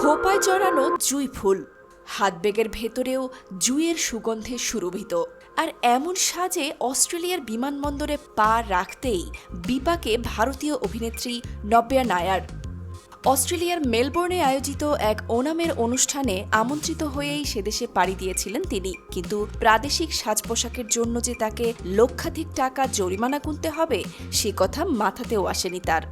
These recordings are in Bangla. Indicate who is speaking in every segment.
Speaker 1: খোপায় চড়ানো জুই ফুল। হাত ব্যাগের ভেতরেও জুইয়ের সুগন্ধে সুরভিত। আর এমন সাজে অস্ট্রেলিয়ার বিমানবন্দরে পা রাখতেই বিপাকে ভারতীয় অভিনেত্রী নব্যা নায়ার। অস্ট্রেলিয়ার মেলবোর্নে আয়োজিত এক ওনামের অনুষ্ঠানে আমন্ত্রিত হয়েই সেদেশে পাড়ি দিয়েছিলেন তিনি। কিন্তু প্রাদেশিক সাজ পোশাকের জন্য যে তাকে লক্ষাধিক টাকা জরিমানা গুনতে হবে, সে কথা মাথাতেও আসেনি তার।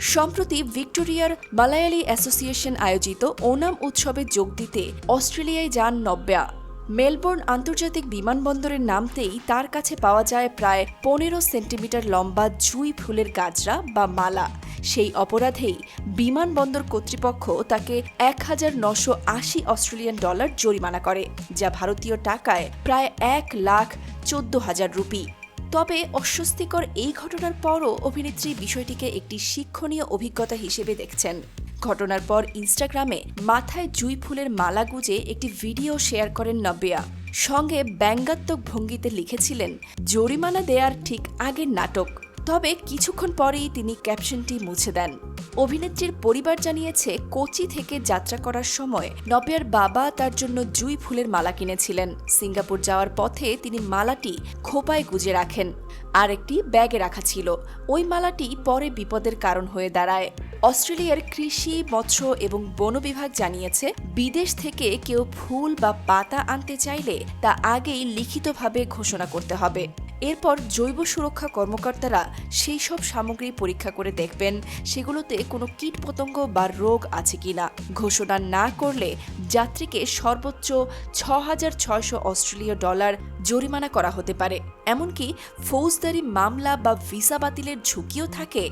Speaker 1: সম্প্রতি ভিক্টোরিয়ার মালায়ালি অ্যাসোসিয়েশন আয়োজিত ওনাম উৎসবে যোগ দিতে অস্ট্রেলিয়ায় যান নব্যা। মেলবোর্ন আন্তর্জাতিক বিমানবন্দরের নামতেই তার কাছে পাওয়া যায় প্রায় পনেরো সেন্টিমিটার লম্বা জুই ফুলের গাজরা বা মালা। সেই অপরাধেই বিমানবন্দর কর্তৃপক্ষ তাকে এক হাজার নশো আশি অস্ট্রেলিয়ান ডলার জরিমানা করে, যা ভারতীয় টাকায় প্রায় এক লাখ চোদ্দ হাজার রুপি। তবে অস্বস্তিকর এই ঘটনার পরও অভিনেত্রী বিষয়টিকে একটি শিক্ষণীয় অভিজ্ঞতা হিসেবে দেখছেন। ঘটনার পর ইনস্টাগ্রামে মাথায় জুই ফুলের মালা গুজে একটি ভিডিও শেয়ার করেন নব্যা। সঙ্গে ব্যঙ্গাত্মক ভঙ্গিতে লিখেছিলেন, জরিমানা দেয়ার ঠিক আগের নাটক। তবে কিছুক্ষণ পরেই তিনি ক্যাপশনটি মুছে দেন। অভিনেত্রীর পরিবার জানিয়েছে, কোচি থেকে যাত্রা করার সময় নব্যার বাবা তার জন্য জুই ফুলের মালা কিনেছিলেন। সিঙ্গাপুর যাওয়ার পথে তিনি মালাটি খোপায় গুজে রাখেন। আর একটি ব্যাগে রাখা ছিল। ওই মালাটি পরে বিপদের কারণ হয়ে দাঁড়ায়। অস্ট্রেলিয়ার কৃষি, মৎস্য এবং বন বিভাগ জানিয়েছে, বিদেশ থেকে কেউ ফুল বা পাতা আনতে চাইলে তা আগেই লিখিতভাবে ঘোষণা করতে হবে। এরপর জৈব সুরক্ষা কর্মকর্তারা সেই সব সামগ্রী পরীক্ষা করে দেখবেন, সেগুলোতে কোনো কীটপতঙ্গ বা রোগ আছে কিনা ঘোষণা না করলে যাত্রীকে সর্বোচ্চ ছ হাজার ছয়শো অস্ট্রেলীয় ডলার জরিমানা করা হতে পারে। এমনকি ফৌজদারি মামলা বা ভিসা বাতিলের ঝুঁকিও থাকে।